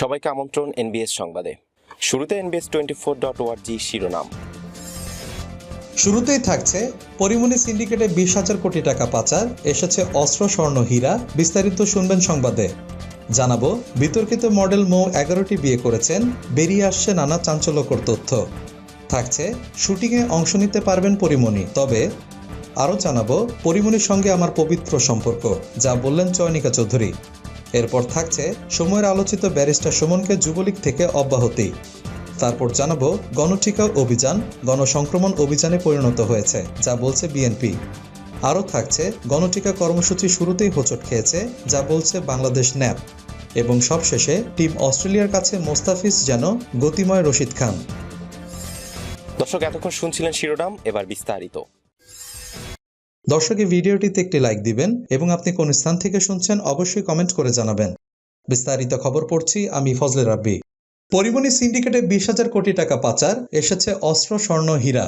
সবাইকে আমন্ত্রণ এনবিএস সংবাদে। শুরুতে এনবিএস টোয়েন্টি ফোর ডট ওয়ার্জি শিরোনাম। শুরুতেই থাকছে পরিমণি সিন্ডিকেটে বিশ হাজার কোটি টাকা পাচার, এসেছে অস্ত্র, স্বর্ণ, হীরা, বিস্তারিত শুনবেন সংবাদে। জানাব, বিতর্কিত মডেল মৌ এগারোটি বিয়ে করেছেন, বেরিয়ে আসছে নানা চাঞ্চল্যকর তথ্য। থাকছে, শুটিংয়ে অংশ নিতে পারবেন পরিমণি, তবে আরও জানাব, পরিমণির সঙ্গে আমার পবিত্র সম্পর্ক, যা বললেন চয়নিকা চৌধুরী। এরপর থাকছে সময়ের আলোচিত ব্যারিস্টার সুমনকে যুবলীগ থেকে অব্যাহতি। তারপর জানাব গণটিকা অভিযান, গণসংক্রমণ অভিযানে পরিণত হয়েছে, যা বলছে বিএনপি। আরও থাকছে গণটিকা কর্মসূচি শুরুতেই হোঁচট খেয়েছে, যা বলছে বাংলাদেশ ন্যাপ। এবং সবশেষে টিম অস্ট্রেলিয়ার কাছে মোস্তাফিজ যেন গতিময় রশিদ খান। দর্শক, এতক্ষণ শুনছিলেন শিরোনাম, এবার বিস্তারিত। দর্শক এই ভিডিওটিতে একটি লাইক দিবেন এবং আপনি কোন স্থান থেকে শুনছেন অবশ্যই কমেন্ট করে জানাবেন। বিস্তারিত খবর পড়ছি আমি ফজলে রাব্বি। পরিমণি সিন্ডিকেটে বিশ হাজার কোটি টাকা পাচার, এসেছে অস্ত্র স্বর্ণ হীরা।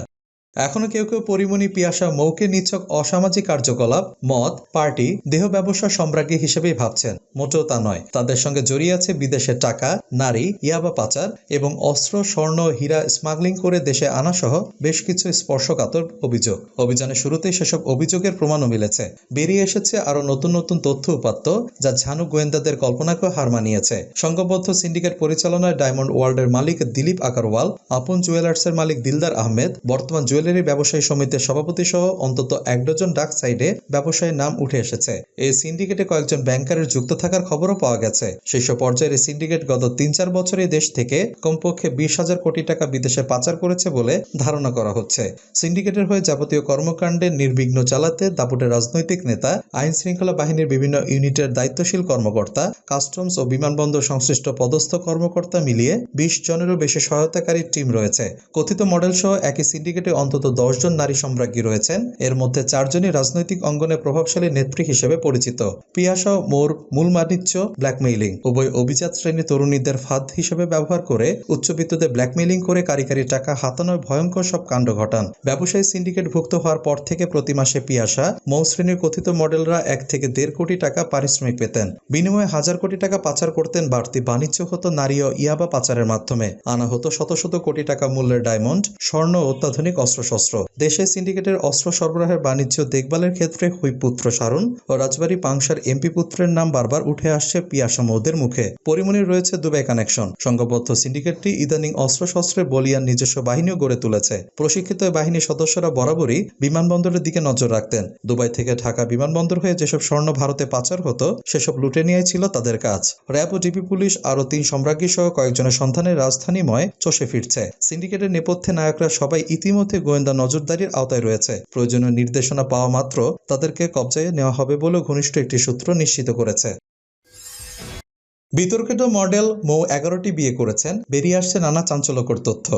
এখনও কেউ কেউ পরিমণি, পিয়াসা, মৌকে, নিছক, অসামাজিক কার্যকলাপ, মদ, পার্টি, দেহ ব্যবসা সম্রাজ্ঞী হিসেবেই ভাবছেন। মোটেও তা নয়। তাদের সঙ্গে জড়িয়ে আছে বিদেশের টাকা, নারী, ইয়াবা পাচার এবং অস্ত্র, স্বর্ণ, হীরা স্মাগলিং করে দেশে আনা সহ বেশ কিছু স্পর্শকাতর অভিযোগ। অভিযানের শুরুতেই সেসব অভিযোগের প্রমাণও মিলেছে। বেরিয়ে এসেছে আরও নতুন নতুন তথ্য উপাত্ত যা ঝানু গোয়েন্দাদের কল্পনাকেও হার মানিয়েছে। সংঘবদ্ধ সিন্ডিকেট পরিচালনায় ডায়মন্ড ওয়ার্ল্ডের মালিক দিলীপ আকারওয়াল আপন জুয়েলার্সের মালিক দিলদার আহমেদ, বর্তমান জুয়েলারি ব্যবসায়ী সমিতির সভাপতি সহ অন্তত এক ডজন ডাক সাইডে ব্যবসায়ীর নাম উঠে এসেছে। এই সিন্ডিকেটে কয়েকজন ব্যাংকারের যুক্ত থাকার খবরও পাওয়া গেছে। শীর্ষ পর্যায়ের এই সিন্ডিকেট গত তিন চার বছরে দেশ থেকে কমপক্ষে বিশ হাজার কোটি টাকা বিদেশে পাচার করেছে বলে ধারণা করা হচ্ছে। সিন্ডিকেটের হয়ে যাবতীয় কর্মকাণ্ডে নির্বিঘ্ন চালাতে দাপুটের রাজনৈতিক নেতা আইন শৃঙ্খলা বাহিনীর বিভিন্ন ইউনিটের দায়িত্বশীল কর্মকর্তা, কাস্টমস ও বিমানবন্দর সংশ্লিষ্ট পদস্থ কর্মকর্তা মিলিয়ে বিশ জনেরও বেশি সহায়তাকারী টিম রয়েছে। কথিত মডেল সহ একই সিন্ডিকেটে অন্তত দশ জন নারী সম্রাজ্ঞী রয়েছেন। এর মধ্যে চারজনই রাজনৈতিক অঙ্গনে প্রভাবশালী নেত্রী হিসেবে পরিচিত। পিয়াসা মোর মূল মানিচ্য ব্ল্যাকমেইলিং উভয় অভিজাত শ্রেণি তরুণীদের ফাঁদ হিসেবে ব্যবহার করে উচ্চবিত্তদের ব্ল্যাকমেইলিং করে কারিকারি টাকা হাতানোর ভয়ঙ্কর সব কাণ্ড ঘটান। ব্যবসায়ী সিন্ডিকেট ভুক্ত হওয়ার পর থেকে প্রতি মাসে পিয়াসা মৌ শ্রেণির কথিত মডেলরা এক থেকে দেড় কোটি টাকা পারিশ্রমিক পেতেন। বিনিময়ে হাজার কোটি টাকা পাচার করতেন বাড়তি বাণিজ্য হতো নারী ও ইয়াবা পাচারের মাধ্যমে। আনা হতো শত শত কোটি টাকা মূল্যের ডায়মন্ড, স্বর্ণ অত্যাধুনিক অত্যাধুনিক অস্ত্রশস্ত্র দেশে সিন্ডিকেটের অস্ত্র সরবরাহের বাণিজ্য দেখভালের ক্ষেত্রে হুইপুত্র সারুন ও রাজবাড়ী পাংশার এমপি পুত্রের নাম বারবার উঠে আসছে পিয়াসা মৌদের মুখে। পরিমণির রয়েছে দুবাই কানেকশন। সংঘবদ্ধ সিন্ডিকেটটি ইদানিং অস্ত্রশস্ত্রে বলিয়ান নিজস্ব বাহিনীও গড়ে তুলেছে। প্রশিক্ষিত বাহিনীর সদস্যরা বরাবরই বিমানবন্দরের দিকে নজর রাখতেন। দুবাই থেকে ঢাকা বিমানবন্দর হয়ে যেসব স্বর্ণ ভারতে পাচার হতো, সেসব লুটে নিয়েই ছিল তাদের কাজ। র্যাব ও ডিবি পুলিশ আরও তিন সম্রাজ্ঞী সহ কয়েকজনের সন্ধানের রাজধানীময় চষে ফিরছে। সিন্ডিকেটের নেপথ্যে নায়করা সবাই ইতিমধ্যে গোয়েন্দা নজরদারির আওতায় রয়েছে। প্রয়োজনীয় নির্দেশনা পাওয়া মাত্র তাদেরকে কবজায় নেওয়া হবে বলে ঘনিষ্ঠ একটি সূত্র নিশ্চিত করেছে। বিতর্কিত মডেল মৌ এগারোটি বিয়ে করেছেন, বেরিয়ে আসছে নানা চাঞ্চল্যকর তথ্য।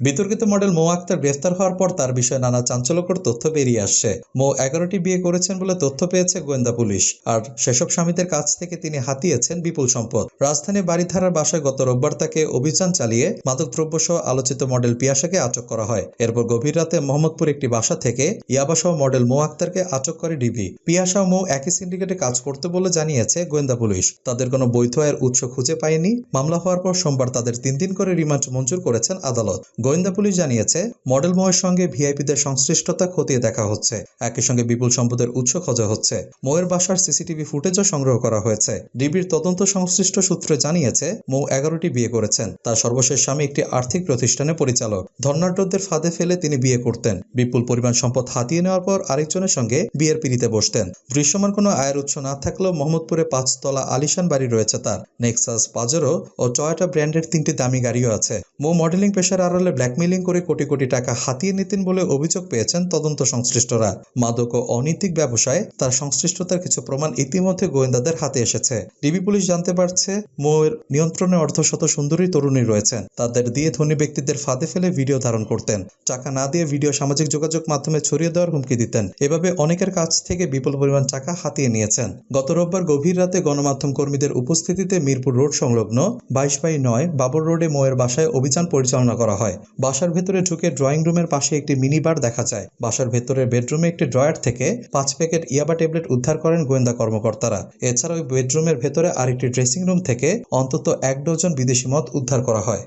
বিতর্কিত মডেল মৌ আক্তার গ্রেফতার হওয়ার পর তার বিষয়ে নানা চাঞ্চল্যকর তথ্য বেরিয়ে আসছে। মৌ এগারোটি বিয়ে করেছেন বলে তথ্য পেয়েছে গোয়েন্দা পুলিশ। আর সেসব স্বামীদের কাছ থেকে তিনি হাতিয়েছেন বিপুল সম্পদ। রাজধানী বাড়িধারার বাসায় গত রোববার তাকে অভিযান চালিয়ে মাদকদ্রব্য সহ আলোচিত মডেল পিয়াসাকে আটক করা হয়। এরপর গভীর রাতে মোহাম্মদপুর একটি বাসা থেকে ইয়াবা সহ মডেল মৌ আক্তারকে আটক করে ডিবি। পিয়াসা মৌ একই সিন্ডিকেটে কাজ করতে বলে জানিয়েছে গোয়েন্দা পুলিশ। তাদের কোনো বৈধ আয়ের উৎস খুঁজে পায়নি। মামলা হওয়ার পর সোমবার তাদের তিন দিন করে রিমান্ড মঞ্জুর করেছেন আদালত। গোয়েন্দা পুলিশ জানিয়েছে, মডেল ময়ের সঙ্গে ভিআইপিদের সংশ্লিষ্টতা খতিয়ে দেখা হচ্ছে। একই সঙ্গে বিপুল সম্পদের উৎস খোঁজা হচ্ছে। ময়ের বাসার সিসিটিভি ফুটেজও সংগ্রহ করা হয়েছে। ডিবির তদন্ত সংশ্লিষ্ট সূত্রে জানিয়েছে, মৌ এগারোটি বিয়ে করেছেন। তার সর্বশেষ স্বামী একটি আর্থিক প্রতিষ্ঠানের পরিচালক। ধর্নাঢ্যদের ফাঁদে ফেলে তিনি বিয়ে করতেন। বিপুল পরিমাণ সম্পদ হাতিয়ে নেওয়ার পর আরেকজনের সঙ্গে বিয়ের পিড়িতে বসতেন। দৃশ্যমান কোনো আয়ের উৎস না থাকলেও মোহাম্মদপুরে পাঁচতলা আলিশান বাড়ি রয়েছে তার। নেক্সাস পাজেরো ও টয়োটা ব্র্যান্ডের তিনটি দামি গাড়িও আছে। মো মডেলিং পেশার আড়ালে ব্ল্যাকমেইলিং করে কোটি কোটি টাকা হাতিয়ে নিতেন বলে অভিযোগ পেয়েছেন তদন্ত সংশ্লিষ্টরা। মাদক ও অনৈতিক ব্যবসায় তার সংশ্লিষ্টতার কিছু প্রমাণ ইতিমধ্যে গোয়েন্দাদের হাতে এসেছে। ডিবি পুলিশ জানতে পারছে, মোয়ের নিয়ন্ত্রণে অর্ধশত সুন্দরী তরুণী রয়েছেন। তাদের দিয়ে ধনী ব্যক্তিদের ফাঁদে ফেলে ভিডিও ধারণ করতেন। টাকা না দিয়ে ভিডিও সামাজিক যোগাযোগ মাধ্যমে ছড়িয়ে দেওয়ার হুমকি দিতেন। এভাবে অনেকের কাছ থেকে বিপুল পরিমাণ টাকা হাতিয়ে নিয়েছেন। গত রোববার গভীর রাতে গণমাধ্যম কর্মীদের উপস্থিতিতে মিরপুর রোড সংলগ্ন বাইশ বাই নয় বাবর রোডে মোয়ের বাসায় অভিযান পরিচালনা করা হয়। বাসার ভেতরে ঢুকে ড্রয়িং রুমের পাশে একটি মিনি বার দেখা যায়। বাসার ভেতরের বেডরুমে একটি ড্রয়ার থেকে পাঁচ প্যাকেট ইয়াবা ট্যাবলেট উদ্ধার করেন গোয়েন্দা কর্মকর্তারা। এছাড়া ওই বেডরুমের ভেতরে আরেকটি ড্রেসিং রুম থেকে অন্তত এক ডজন বিদেশি মদ উদ্ধার করা হয়।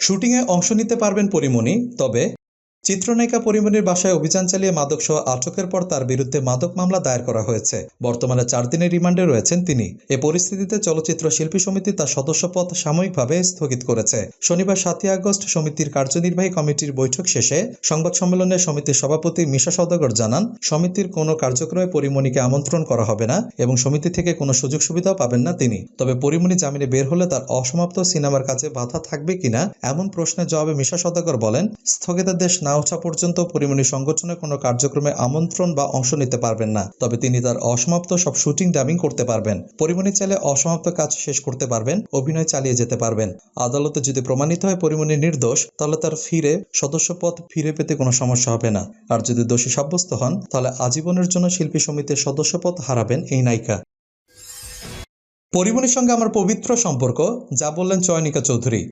শুটিংয়ে অংশ নিতে পারবেন পরিমণি, তবে চিত্রনায়িকা পরিমণির বাসায় অভিযান চালিয়ে মাদক সহ আটকের পর তার বিরুদ্ধে মাদক মামলা দায়ের করা হয়েছে। বর্তমানে চার দিনের রিমান্ডে রয়েছেন তিনি। এ পরিস্থিতিতে চলচ্চিত্র শিল্পী সমিতি তার সদস্যপদ সাময়িকভাবে স্থগিত করেছে। শনিবার সাতই আগস্ট সমিতির কার্যনির্বাহী কমিটির বৈঠক শেষে সংবাদ সম্মেলনে সমিতির সভাপতি মিশা সওদাগর জানান, সমিতির কোনো কার্যক্রমে পরিমণিকে আমন্ত্রণ করা হবে না এবং সমিতি থেকে কোনো সুযোগ সুবিধাও পাবেন না তিনি। তবে পরিমণি জামিনে বের হলে তার অসমাপ্ত সিনেমার কাজে বাধা থাকবে কিনা এমন প্রশ্নের জবাবে মিশা সওদাগর বলেন, স্থগিতাদেশ না ওঠা পর্যন্ত পরিমণি সংগঠনে কোনো কার্যক্রমে আমন্ত্রণ বা অংশ নিতে পারবেন না, তবে তিনি তার অসমাপ্ত সব শুটিং ডাবিং করতে পারবেন। পরিমণি চাইলে অসমাপ্ত কাজ শেষ করতে পারবেন, অভিনয় চালিয়ে যেতে পারবেন। আদালতে যদি প্রমাণিত হয় পরিমণি নির্দোষ, তাহলে তার ফিরে সদস্যপদ ফিরে পেতে কোনো সমস্যা হবে না। আর যদি দোষী সাব্যস্ত হন, তাহলে আজীবনের জন্য শিল্পী সমিতির সদস্যপদ হারাবেন এই নায়িকা। পরিমণির সঙ্গে আমার পবিত্র সম্পর্ক, যা বললেন চয়নিকা চৌধুরী।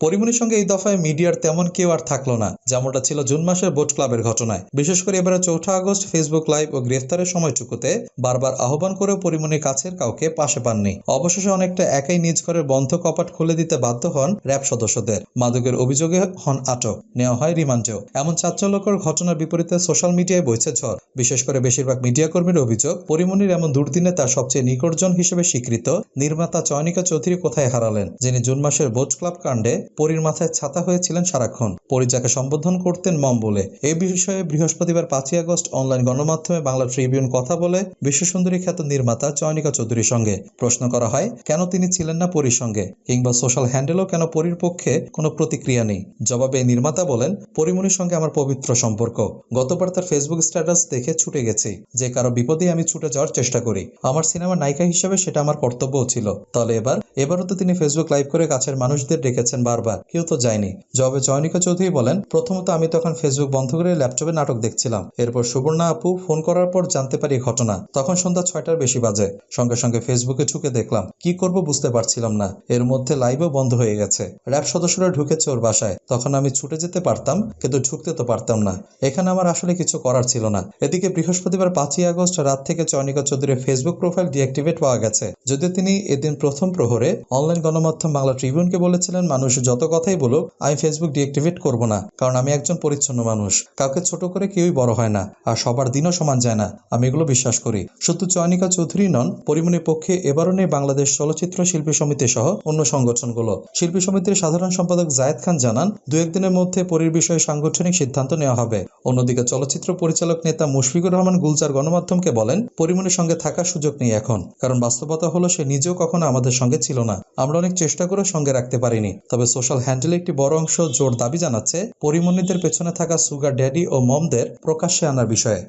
পরিমণির সঙ্গে এই দফায় মিডিয়ার তেমন কেউ আর থাকল না, যেমনটা ছিল জুন মাসের বোট ক্লাবের ঘটনায়। বিশেষ করে এবারে চৌঠা আগস্ট ফেসবুক লাইভ ও গ্রেফতারের সময়টুকুতে বারবার আহ্বান করেও পরিমণির কাছের কাউকে পাশে পাননি। অবশেষে অনেকটা একাই নিজ ঘরের বন্ধ কপাট খুলে দিতে বাধ্য হন র্যাব সদস্যদের। মাদকের অভিযোগে হন আটক, নেওয়া হয় রিমান্ডেও। এমন চাঞ্চল্যকর ঘটনার বিপরীতে সোশ্যাল মিডিয়ায় বইছে ঝড়। বিশেষ করে বেশিরভাগ মিডিয়া কর্মীর অভিযোগ পরিমণির এমন দুর্দিনে তার সবচেয়ে নিকটজন হিসেবে স্বীকৃত নির্মাতা চয়নিকা চৌধুরী কোথায় হারালেন, যিনি জুন মাসের বোট ক্লাব কাণ্ডে পরীর মাথায় ছাতা হয়েছিলেন সারাক্ষণ। পরী যাকে সম্বোধন করতেন মম বলে। এই বিষয়ে বৃহস্পতিবার পাঁচই আগস্ট অনলাইন গণমাধ্যমে বাংলা ট্রিবিউন কথা বলে বিশ্বসুন্দরী খ্যাত নির্মাতা চয়নিকা চৌধুরীর সঙ্গে। প্রশ্ন করা হয়, কেন তিনি ছিলেন না পরীর সঙ্গে? কিংবা সোশ্যাল হ্যান্ডেলও কেন পরীর পক্ষে কোনো প্রতিক্রিয়া নেই? জবাবে নির্মাতা বলেন, পরিমণির সঙ্গে আমার পবিত্র সম্পর্ক। গতবার তার ফেসবুক স্ট্যাটাস দেখে ছুটে গেছি। যে কারও বিপদে আমি ছুটে যাওয়ার চেষ্টা করি। আমার সিনেমার নায়িকা হিসেবে সেটা আমার কর্তব্যও ছিল। তাহলে এবার? এবারও তো তিনি ফেসবুক লাইভ করে কাছের মানুষদের ডেকেছেন বারবার, কেউ তো যায়নি। জবাবে চয়নিকা চৌধুরী বলেন, প্রথমত আমি তখন ফেসবুক বন্ধ করে ল্যাপটপে নাটক দেখছিলাম। এরপর সুবর্ণা আপু ফোন করার পর জানতে পারি ঘটনা। তখন সন্ধ্যা ছয়টার বেশি বাজে। সঙ্গে সঙ্গে ফেসবুকে ঢুকে দেখলাম। কি করব বুঝতে পারছিলাম না। এর মধ্যে লাইভও বন্ধ হয়ে গেছে। র্যাব সদস্যরা ঢুকেছে ওর বাসায়। তখন আমি ছুটে যেতে পারতাম, কিন্তু ঢুকতে তো পারতাম না। এখানে আমার আসলে কিছু করার ছিল না। এদিকে বৃহস্পতিবার পাঁচই আগস্ট রাত থেকে চয়নিকা চৌধুরীর ফেসবুক প্রোফাইল ডিঅ্যাক্টিভেট পাওয়া গেছে। যদিও তিনি এদিন প্রথম প্রহরে অনলাইন গণমাধ্যম বাংলা ট্রিবিউনকে বলেছিলেন, মানুষ যত কথাই বলুক, আমি ফেসবুক ডিঅ্যাক্টিভেট করব না, কারণ আমি একজন পরিচ্ছন্ন মানুষ। কাউকে ছোট করে কেউই বড় হয় না, আর সবার দিনও সমান যায় না, আমি এগুলো বিশ্বাস করি। শুধু চয়নিকা চৌধুরী নন পরিমণির পক্ষে এবারও নেই বাংলাদেশ চলচ্চিত্র শিল্পী সমিতি সহ অন্য সংগঠনগুলো। শিল্পী সমিতির সাধারণ সম্পাদক জায়েদ খান জানান দু একদিনের মধ্যে পরির বিষয়ে সাংগঠনিক সিদ্ধান্ত নেওয়া হবে। অন্যদিকে চলচ্চিত্র পরিচালক নেতা মুশফিকুর রহমান গুলজার গণমাধ্যমকে বলেন, পরিমণির সঙ্গে থাকার সুযোগ নেই এখন, কারণ বাস্তবতা হলো সে নিজেও কখনো আমাদের সঙ্গে ছিল না। আমরা অনেক চেষ্টা করে সঙ্গে রাখতে পারিনি, তবে সোশ্যাল হ্যান্ডেলে একটি বড় অংশ জোর দাবি জানাচ্ছে পরিমণিদের পেছনে থাকা সুগার ড্যাডি ও মমদের প্রকাশ্যে আনার বিষয়ে।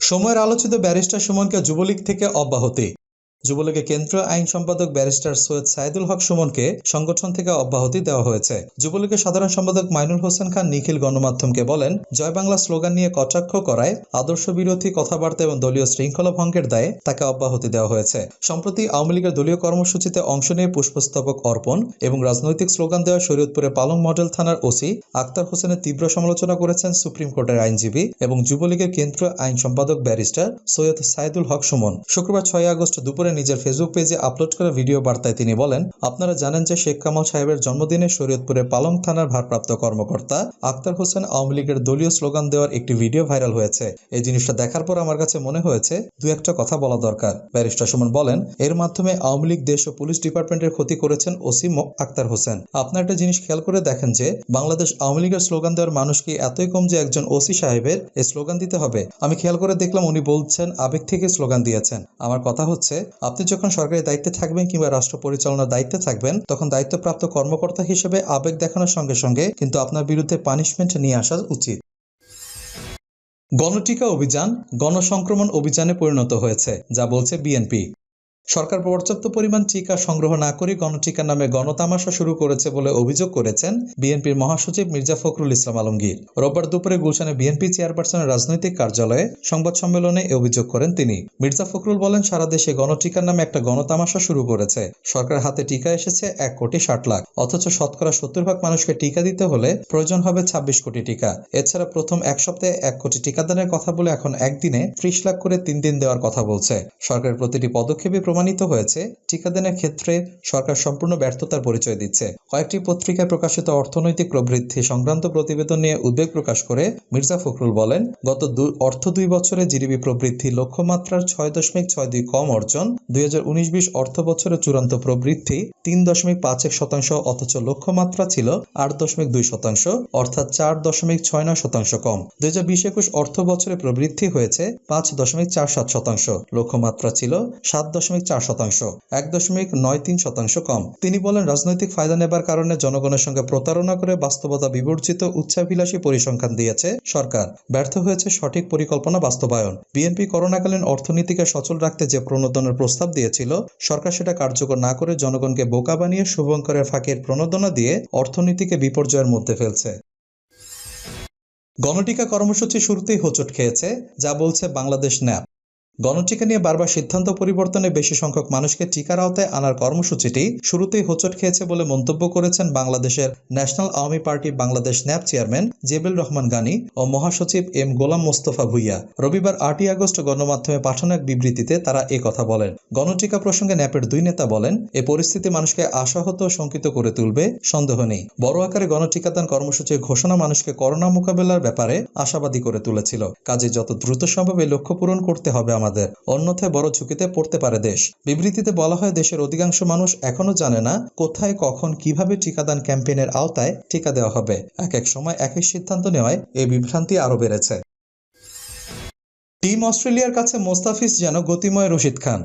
সময়ের আলোচিত ব্যারিস্টার সুমনকে যুবলীগ থেকে অব্যাহতি। যুবলীগের কেন্দ্রীয় আইন সম্পাদক ব্যারিস্টার সৈয়দ সাইদুল হক সুমনকে সংগঠন থেকে অব্যাহতি দেওয়া হয়েছে। যুবলীগের সাধারণ সম্পাদক মাইনুল হোসেন খান নিখিল গণমাধ্যমকে বলেন, জয় বাংলা স্লোগান নিয়ে কটাক্ষ করায় আদর্শ বিরোধী কথাবার্তা এবং দলীয় শৃঙ্খলা ভঙ্গের দায়ে তাকে অব্যাহতি দেওয়া হয়েছে। সম্প্রতি আওয়ামী লীগের দলীয় কর্মসূচিতে অংশ নিয়ে পুষ্পস্তবক অর্পণ এবং রাজনৈতিক স্লোগান দেওয়া শরীয়তপুরে পালং মডেল থানার ওসি আক্তার হোসেনের তীব্র সমালোচনা করেছেন সুপ্রিম কোর্টের আইনজীবী এবং যুবলীগের কেন্দ্রীয় আইন সম্পাদক ব্যারিস্টার সৈয়দ সাইদুল হক সুমন। শুক্রবার ছয় আগস্ট দুপুরে নিজের ফেসবুক পেজে আপলোড করা ভিডিও বার্তায় তিনি বলেন, আপনারা জানেন যে শেখ কামাল সাহেবের জন্মদিনে শরীয়তপুরের পালং থানার ভারপ্রাপ্ত কর্মকর্তা আক্তার হোসেন আওয়ামী লীগের দলীয় স্লোগান দেওয়ার একটি ভিডিও ভাইরাল হয়েছে। এই জিনিসটা দেখার পর আমার কাছে মনে হয়েছে, দু একটা কথা বলা দরকার। ব্যারিস্টার সুমন বলেন, এর মাধ্যমে আওয়ামী লীগ, দেশ ও পুলিশ ডিপার্টমেন্টের ক্ষতি করেছেন ওসি মো আক্তার হোসেন। আপনার একটা জিনিস খেয়াল করে দেখেন যে, বাংলাদেশ আওয়ামী লীগের স্লোগান দেওয়ার মানুষ কি এতই কম যে একজন ওসি সাহেবের এই স্লোগান দিতে হবে? আমি খেয়াল করে দেখলাম উনি বলছেন, আবেগ থেকে স্লোগান দিয়েছেন। আমার কথা হচ্ছে আপনি যখন সরকারি দায়িত্বে থাকবেন কিংবা রাষ্ট্র পরিচালনার দায়িত্বে থাকবেন, তখন দায়িত্বপ্রাপ্ত কর্মকর্তা হিসেবে আবেগ দেখানোর সঙ্গে সঙ্গে কিন্তু আপনার বিরুদ্ধে পানিশমেন্ট নিয়ে আসা উচিত। গণটিকা অভিযান গণসংক্রমণ অভিযানে পরিণত হয়েছে, যা বলছে বিএনপি। সরকার পর্যাপ্ত পরিমাণ টিকা সংগ্রহ না করে গণটিকা নামে গণতামাশা শুরু করেছে বলে অভিযোগ করেছেন বিএনপির মহাসচিব মির্জা ফখরুল ইসলাম আলমগীর। রোববার দুপুরে গুলশানে বিএনপি চেয়ারপারসনের রাজনৈতিক কার্যালয়ে সংবাদ সম্মেলনে অভিযোগ করেন তিনি। মির্জা ফখরুল বলেন, সারা দেশে গণটিকার নামে একটা গণতামাশা শুরু করেছে। সরকার হাতে টিকা এসেছে এক কোটি ষাট লাখ। অথচ শতকরা সত্তর ভাগ মানুষকে টিকা দিতে হলে প্রয়োজন হবে ছাব্বিশ কোটি টিকা। এছাড়া প্রথম এক সপ্তাহে এক কোটি টিকাদানের কথা বলে এখন একদিনে ত্রিশ লাখ করে তিন দিন দেওয়ার কথা বলছে। সরকারের প্রতিটি পদক্ষেপে প্রমাণিত হয়েছে, টিকাদানের ক্ষেত্রে সরকার সম্পূর্ণ ব্যর্থতার পরিচয় দিচ্ছে। কয়েকটি পত্রিকায় প্রকাশিত অর্থনৈতিক প্রবৃদ্ধি সংক্রান্ত প্রতিবেদন নিয়ে উদ্বেগ প্রকাশ করে মির্জা ফখরুল বলেন, গত অর্থ দুই বছরে জিডিপি প্রবৃদ্ধি লক্ষ্যমাত্রার ছয় দশমিক ছয় দুই কম অর্জন, দুই হাজার অর্থ বছরে চূড়ান্ত প্রবৃদ্ধি তিন দশমিক পাঁচ এক শতাংশ অথচ লক্ষ্যমাত্রা ছিল আট দশমিক দুই শতাংশ, অর্থাৎ চার দশমিক ছয় নয় শতাংশ কম। দুই হাজার বিশ একুশ অর্থ বছরে প্রবৃদ্ধি হয়েছে পাঁচ দশমিক চার সাত শতাংশ, লক্ষ্যমাত্রা ছিল সাত দশমিক চার শতাংশ, এক দশমিক নয় তিন শতাংশ কম। তিনি বলেন, রাজনৈতিক ফায়দা নেবার কারণে জনগণের সঙ্গে প্রতারণা করে বাস্তবতা বিবর্জিত উচ্চাভিলাষী পরিসংখ্যান দিয়েছে সরকার। ব্যর্থ হয়েছে সঠিক পরিকল্পনা বাস্তবায়ন। বিএনপি করোনাকালীন অর্থনীতিকে সচল রাখতে যে প্রণোদনের প্রস্তাব দিয়েছিল, সরকার সেটা কার্যকর না করে জনগণকে বোকা বানিয়ে শুভঙ্করের ফাঁকের প্রণোদনা দিয়ে অর্থনীতিকে বিপর্যয়ের মধ্যে ফেলছে। গণটিকা কর্মসূচি শুরুতেই হোঁচট খেয়েছে, যা বলছে বাংলাদেশ ন্যাপ। গণটিকা নিয়ে বারবার সিদ্ধান্ত পরিবর্তনে বেশি সংখ্যক মানুষকে টিকার আওতায় আনার কর্মসূচিটি শুরুতেই হোঁচট খেয়েছে বলে মন্তব্য করেছেন বাংলাদেশের national Awami party Bangladesh NAP chairman Zebel Rahman Gani ও মহাসচিব এম গোলাম মোস্তফা ভুইয়া। রবিবার আটই আগস্ট গণমাধ্যমে পাঠানো এক বিবৃতিতে তারা এ কথা বলেন। গণটিকা প্রসঙ্গে ন্যাপের দুই নেতা বলেন, এ পরিস্থিতি মানুষকে আশাহত ও শঙ্কিত করে তুলবে, সন্দেহ নেই। বড় আকারে গণটিকাদান কর্মসূচির ঘোষণা মানুষকে করোনা মোকাবেলার ব্যাপারে আশাবাদী করে তুলেছিল। কাজে যত দ্রুত সম্ভব এই লক্ষ্য পূরণ করতে হবে আমাদের। অন্যথায় বড় ঝুঁকিতে পড়তে পারে দেশ। বিবৃতিতে বলা হয়, দেশের অধিকাংশ মানুষ এখনও জানে না কোথায়, কখন, কীভাবে টিকাদান ক্যাম্পেইনের আওতায় টিকা দেওয়া হবে। এক এক সময় এক এক সিদ্ধান্ত নেওয়ায় এই বিভ্রান্তি আরও বেড়েছে। টিম অস্ট্রেলিয়ার কাছে মোস্তাফিজ যেন গতিময় রশিদ খান।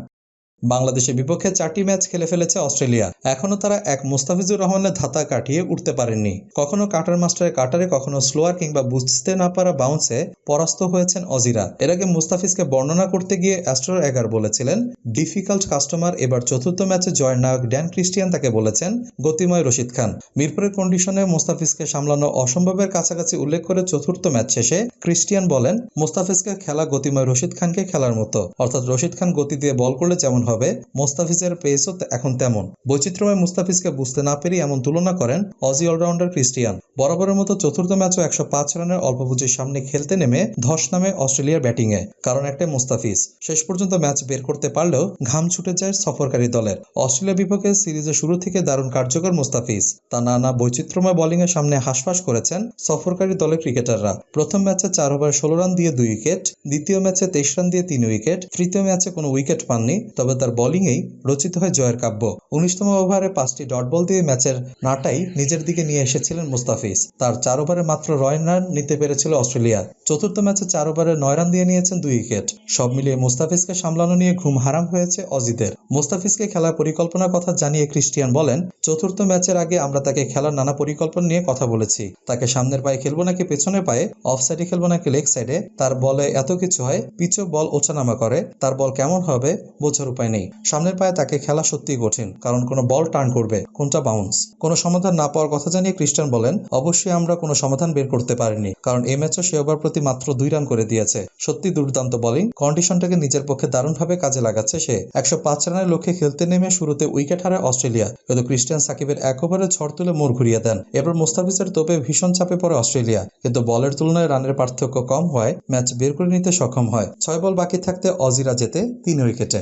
বাংলাদেশের বিপক্ষে চারটি ম্যাচ খেলে ফেলেছে অস্ট্রেলিয়া। এখনও তারা এক মুস্তাফিজুর রহমানের ধাতা কাটিয়ে উঠতে পারেননি। কখনো কাটার মাস্টারের কাটারে, কখনো স্লোয়ার কিংবা বুঝতে না পারা বাউন্সে পরাস্ত হয়েছেন অজিরা। এর আগে মুস্তাফিজকে বর্ণনা করতে গিয়ে অ্যাস্ট্রো এগার বলেছিলেন, ডিফিকাল্ট কাস্টমার এবার চতুর্থ ম্যাচে জয়ের নায়ক ড্যান ক্রিস্টিয়ান তাকে বলেছেন, গতিময় রশিদ খান। মিরপুরের কন্ডিশনে মুস্তাফিজকে সামলানো অসম্ভবের কাছাকাছি উল্লেখ করে চতুর্থ ম্যাচ শেষে ক্রিস্টিয়ান বলেন, মুস্তাফিজকে খেলা গতিময় রশিদ খানকে খেলার মতো। অর্থাৎ রশিদ খান গতি দিয়ে বল করলে যেমন হবে মোস্তাফিজের পেসও এখন তেমন। বৈচিত্র্যময় মুস্তাফিজকে বুঝতে না পেরে এমন তুলনা করেন অজি অলরাউন্ডার ক্রিস্টিয়ান বরাবরের মতো চতুর্থ ম্যাচও একশো পাঁচ রানের অল্প পুঁজির সামনে খেলতে নেমে ধস নামে অস্ট্রেলিয়ার ব্যাটিংয়ে। কারণ একটা মুস্তাফিজ। শেষ পর্যন্ত ম্যাচ বের করতে পারলেও ঘাম ছুটে যায় সফরকারী দলের। অস্ট্রেলিয়া বিপক্ষে সিরিজের শুরু থেকে দারুণ কার্যকর মুস্তাফিজ। তা নানা বৈচিত্র্যময় বোলিংয়ের সামনে হাসফাস করেছেন সফরকারী দলের ক্রিকেটাররা। প্রথম ম্যাচে চার ওভারে ষোলো রান দিয়ে দুই উইকেট, দ্বিতীয় ম্যাচে তেইশ রান দিয়ে তিন উইকেট, তৃতীয় ম্যাচে কোনো উইকেট পাননি। তবে তার বোলিংয়েই রচিত হয় জয়ের কাব্য। উনিশতম ওভারে পাঁচটি ডট বল দিয়ে ম্যাচের নাটাই নিজের দিকে নিয়ে এসেছিলেন মুস্তাফিজ। তার চার ওভারে মাত্র নয় রান নিতে পেরেছিল অস্ট্রেলিয়া। চতুর্থ ম্যাচে চার ওভারে নয় রান দিয়ে নিয়েছেন দুই উইকেট। সব মিলিয়ে মুস্তাফিজকে সামলানো নিয়ে ঘুম হারাম হয়েছে অজিদের মুস্তাফিজকে খেলার পরিকল্পনার কথা জানিয়ে ক্রিস্টিয়ান বলেন, চতুর্থ ম্যাচের আগে আমরা তাকে খেলার নানা পরিকল্পনা নিয়ে কথা বলেছি। তাকে সামনের পায়ে খেলব নাকি পেছনে পায়ে অফ সাইডে খেলব নাকি লেগ সাইডে? তার বলে এত কিছু হয় পিছু বল ওঠানামা করে, তার বল কেমন হবে, বোঝার উপায় নেই। সামনের পায়ে তাকে খেলা সত্যিই কঠিন, কারণ কোনো বল টার্ন করবে, কোনটা বাউন্স কোনো সমাধান না পাওয়ার কথা জানিয়ে ক্রিস্টান বলেন, অবশ্যই আমরা কোনো সমাধান বের করতে পারিনি, কারণ এই ম্যাচে সে ওভার প্রতি মাত্র দুই রান করে দিয়েছে। সত্যি দুর্দান্ত বোলিং কন্ডিশনটাকে নিজের পক্ষে দারুণভাবে কাজে লাগাচ্ছে সে। একশো পাঁচ রানের লক্ষ্যে খেলতে নেমে শুরুতে উইকেট হারায় অস্ট্রেলিয়া, কিন্তু ক্রিস্টিয়ান সাকিবের এক ওভারে ঝড় তুলে মোড় ঘুরিয়ে দেন। এরপর মুস্তাফিজের তোপে ভীষণ চাপে পড়ে অস্ট্রেলিয়া, কিন্তু বলের তুলনায় রানের পার্থক্য কম হয় ম্যাচ বের করে নিতে সক্ষম হয়। ছয় বল বাকি থাকতে অজিরা যেতে তিন উইকেটে।